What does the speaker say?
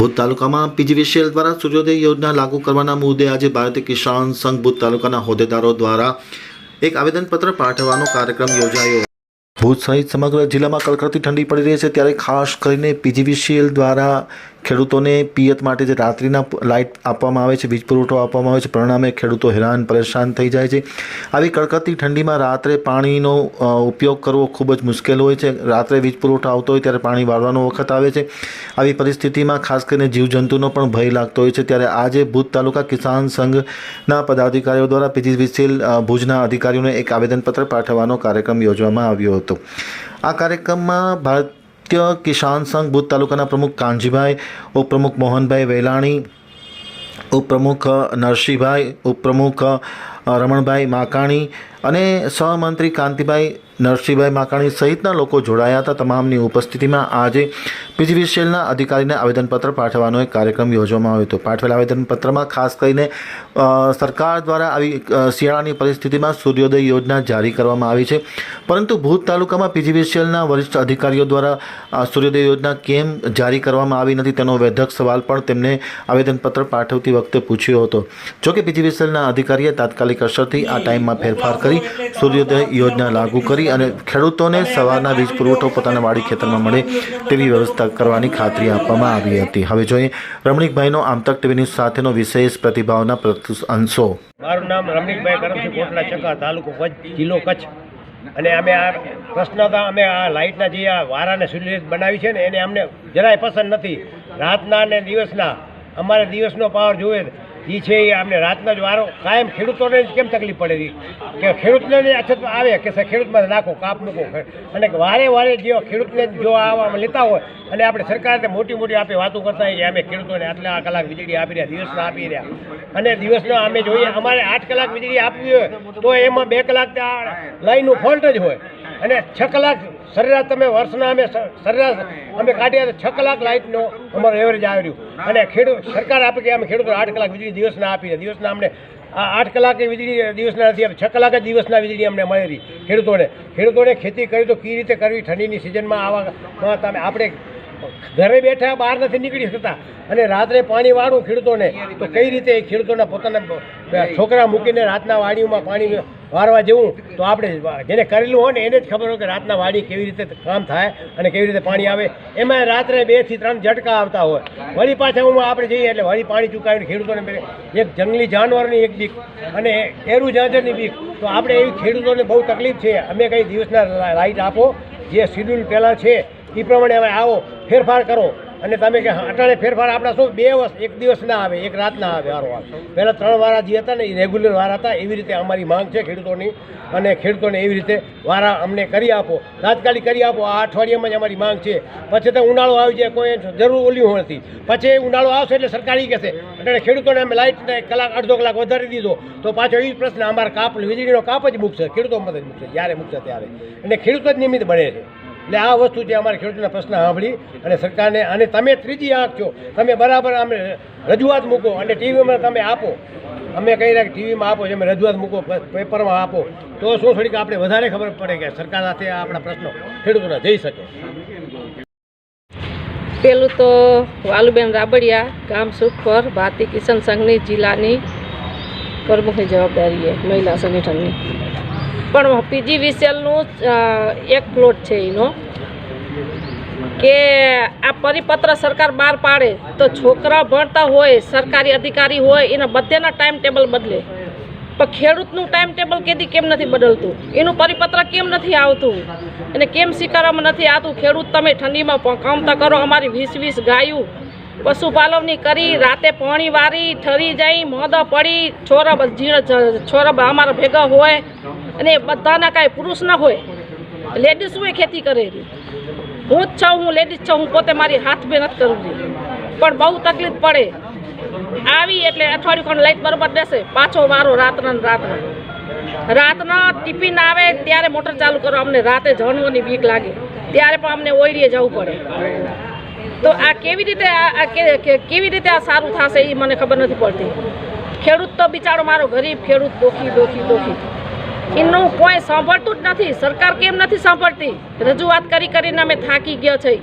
ભૂત તાલુકામાં પીજીવીસીએલ દ્વારા સૂર્યોદય યોજના લાગુ કરવાના મુદ્દે આજે ભારતીય કિસાન સંઘ ભુજ તાલુકાના હોદ્દેદારો દ્વારા એક આવેદનપત્ર પાઠવવાનો કાર્યક્રમ યોજાયો. ભુજ સહિત સમગ્ર જિલ્લામાં કડકડતી ઠંડી પડી રહી છે ત્યારે ખાસ કરીને પીજીવીસીએલ દ્વારા ખેડૂતોને પિયત માટે જે રાત્રિના લાઇટ આપવામાં આવે છે, વીજ પુરવઠો આપવામાં આવે છે, પરિણામે ખેડૂતો હેરાન, પરેશાન થઈ જાય છે. આવી કડકડતી ઠંડીમાં રાત્રે પાણીનો ઉપયોગ કરવો ખૂબ જ મુશ્કેલ હોય છે. રાત્રે વીજ પુરવઠો આવતો હોય ત્યારે પાણી વાળવાનો વખત આવે છે. આવી પરિસ્થિતિમાં ખાસ કરીને જીવજંતુનો પણ ભય લાગતો હોય છે. ત્યારે આજે ભુજ તાલુકા કિસાન સંઘના પદાધિકારીઓ દ્વારા પીજીવીસીએલ ભુજના અધિકારીઓને એક આવેદનપત્ર પાઠવવાનો કાર્યક્રમ યોજવામાં આવ્યો હતો. આ કાર્યક્રમમાં ભારતીય કિસાન સંઘ ભુજ તાલુકાના પ્રમુખ કાનજીભાઈ ઉપપ્રમુખ મોહનભાઈ વેલાણી ઉપપ્રમુખ નરસિંહભાઈ, ઉપપ્રમુખ રમણભાઈ માકાણી અને સહમંત્રી કાંતિભાઈ નરસિંહભાઈ માકાણી સહિતના લોકો જોડાયા હતા. તમામની ઉપસ્થિતિમાં આજે પીજીવીસીએલના અધિકારીને આવેદનપત્ર પાઠવવાનો એક કાર્યક્રમ યોજવામાં આવ્યો હતો. પાઠવેલા આવેદનપત્રમાં ખાસ કરીને સરકાર દ્વારા આવી શિયાળાની પરિસ્થિતિમાં સૂર્યોદય યોજના જારી કરવામાં આવી છે. પરંતુ ભૂત તાલુકામાં પીજીવીસીએલના વરિષ્ઠ અધિકારીઓ દ્વારા સૂર્યોદય યોજના કેમ જારી કરવામાં આવી નથી તેનો વેધક સવાલ પણ તેમને આવેદનપત્ર પાઠવતી વખતે પૂછ્યો હતો. જોકે પીજીવીસીએલના અધિકારીએ તાત્કાલિક અસરથી આ ટાઈમમાં ફેરફાર કરી સૂર્યોદય યોજના લાગુ કરી અને ખેડૂતોને સવારના વીજ પુરવઠો પોતાના વાડી ખેતરમાં મળે તેવી વ્યવસ્થા કરવાની ખાતરી આપવામાં આવી હતી. હવે જોઈએ રમણીકભાઈનો આમતક ટીવીની સાથેનો વિશેષ પ્રતિભાવના અંશો. મારું નામ રમણીકભાઈ કરમસિંહ કોટલા, ચકા તાલુકો કચ્છ, જિલ્લો કચ્છ. અને અમે આ પ્રશ્ન હતા, અમે આ લાઇટના જે આ વારાને સુનિશ્ચિત બનાવી છે ને, એને અમને જરાય પસંદ નથી. રાતના અને દિવસના અમારે દિવસનો પાવર જોઈએ એ છે એ અમને રાતના જ વારો. કાયમ ખેડૂતોને જ કેમ તકલીફ પડે કે ખેડૂતને અછત આવે, કે સાહેબ ખેડૂતમાં નાખો, કાપ મૂકો. અને વારે વારે જે ખેડૂતને જો આવામાં લેતા હોય, અને આપણે સરકારને મોટી મોટી આપી વાતો કરતા કે અમે ખેડૂતોને આટલા કલાક વીજળી આપી રહ્યા, દિવસના આપી રહ્યા. અને દિવસના અમે જોઈએ, અમારે આઠ કલાક વીજળી આપવી હોય, તો એમાં બે કલાક લાઈનનું ફોલ્ટ જ હોય. અને છ કલાક સરેરાશ તમે વર્ષના અમે સરેરાશ અમે કાઢ્યા તો છ કલાક લાઇટનો અમારો એવરેજ આવી રહ્યું. અને ખેડૂત સરકાર આપે કે અમે ખેડૂતો આઠ કલાક વીજળી દિવસના આપી રહ્યા. દિવસના અમને આ આઠ કલાકે વીજળી દિવસના નથી છ કલાક જ દિવસના વીજળી અમને મળી રહી ખેડૂતોને. ખેડૂતોને ખેતી કરી તો કઈ રીતે કરવી? ઠંડીની સિઝનમાં આવા તમે આપણે ઘરે બેઠા બહાર નથી નીકળી શકતા. અને રાત્રે પાણી વાળું ખેડૂતોને તો કઈ રીતે એ ખેડૂતોના પોતાના છોકરા મૂકીને રાતના વાડીઓમાં પાણી વારવા જેવું, તો આપણે જેને કરેલું હોય ને એને જ ખબર હોય કે રાતના વાડી કેવી રીતે કામ થાય અને કેવી રીતે પાણી આવે. એમાં રાત્રે બેથી ત્રણ ઝટકા આવતા હોય. વળી પાછા હું આપણે જઈએ એટલે વળી પાણી ચૂકાવીને ખેડૂતોને એક જંગલી જાનવરની એક બીક અને એરું જાજરની બીક. તો આપણે એવી ખેડૂતોને બહુ તકલીફ છે. અમે કંઈ દિવસના લાઇટ આપો. જે શિડ્યુલ પહેલાં છે એ પ્રમાણે હવે આવો. ફેરફાર કરો. અને તમે કે અટાણે ફેરફાર આપણા શું? બે વર્ષ એક દિવસ ના આવે, એક રાત ના આવે વારો આવે પહેલાં ત્રણ વારા જે હતા ને, એ રેગ્યુલર વારા હતા, એવી રીતે અમારી માંગ છે ખેડૂતોની. અને ખેડૂતોને એવી રીતે વારા અમને કરી આપો. તાત્કાલિક કરી આપો. આ અઠવાડિયામાં જ અમારી માંગ છે. પછી તો ઉનાળો આવી જાય, કોઈ જરૂર ઓલી નથી. પછી ઉનાળો આવશે એટલે સરકારી કહેશે. એટલે ખેડૂતોને અમે લાઇટને કલાક, અડધો કલાક વધારી દીધો. તો પાછો એ પ્રશ્ન, અમારા કાપ, વીજળીનો કાપ જ મૂકશે. ખેડૂતો મદદ મૂકશે. જ્યારે મૂકશે ત્યારે. અને ખેડૂતો જ નિમિત્ત બને છે. એટલે આ વસ્તુ જે અમારે ખેડૂતોના પ્રશ્ન સાંભળી અને સરકારને અને તમે ત્રીજી આંખ છો તમે બરાબર અમે રજૂઆત મૂકો અને ટીવીમાં તમે આપો. અમે કહી રહ્યા કે ટીવીમાં આપો તમે રજૂઆત મૂકો પેપરમાં આપો. તો શું થોડીક આપણે વધારે ખબર પડે કે સરકાર સાથે આપણા પ્રશ્નો ખેડૂતોના જઈ શકે. પેલું તો વાલુબેન રાબડિયા, ગામ સુખપર, ભારતી કિસાન સંઘની જિલ્લાની પ્રમુખની જવાબદારી છે મહિલા સંગઠનની. પણ પીજી વિસેલનું એક પ્લોટ છે એનો, કે આ પરિપત્ર સરકાર બહાર પાડે તો છોકરા ભણતા હોય, સરકારી અધિકારી હોય, એના બધેના ટાઈમ ટેબલ બદલે. પણ ખેડૂતનું ટાઈમ ટેબલ કેદી કેમ નથી બદલતું? એનું પરિપત્ર કેમ નથી આવતું? અને કેમ સ્વીકારવામાં નથી આવતું? ખેડૂત તમે ઠંડીમાં કામતા કરો, અમારી વીસ વીસ ગાયું પશુપાલવની કરી, રાતે પાણી વારી, ઠરી જાય મોદા પડી, છોરા છોરા અમારા ભેગા હોય અને બધાના કાંઈ પુરુષ ના હોય. લેડીઝ હોય ખેતી કરેલી હું જ છું, હું લેડીઝ છું, હું પોતે મારી હાથ મહેનત કરું છું પણ બહુ તકલીફ પડે. આવી એટલે અઠવાડિયું ખંડ લાઈટ બરોબર દેશે પાછો વારો રાતના રાતના. રાતના ટિફિન આવે ત્યારે મોટર ચાલુ કરો, અમને રાતે જણવાની બીક લાગે. ત્યારે પણ અમને ઓઈડીએ જવું પડે. તો આ કેવી રીતે આ કેવી રીતે આ સારું થશે એ મને ખબર નથી પડતી. ખેડૂત તો બિચારો મારો ગરીબ, ખેડૂત દોખી દોખી દોખી. એનું કોઈ સાંભળતું જ નથી. સરકાર કેમ નથી સાંભળતી? રજૂઆત કરી કરીને અમે થાકી ગયા છે.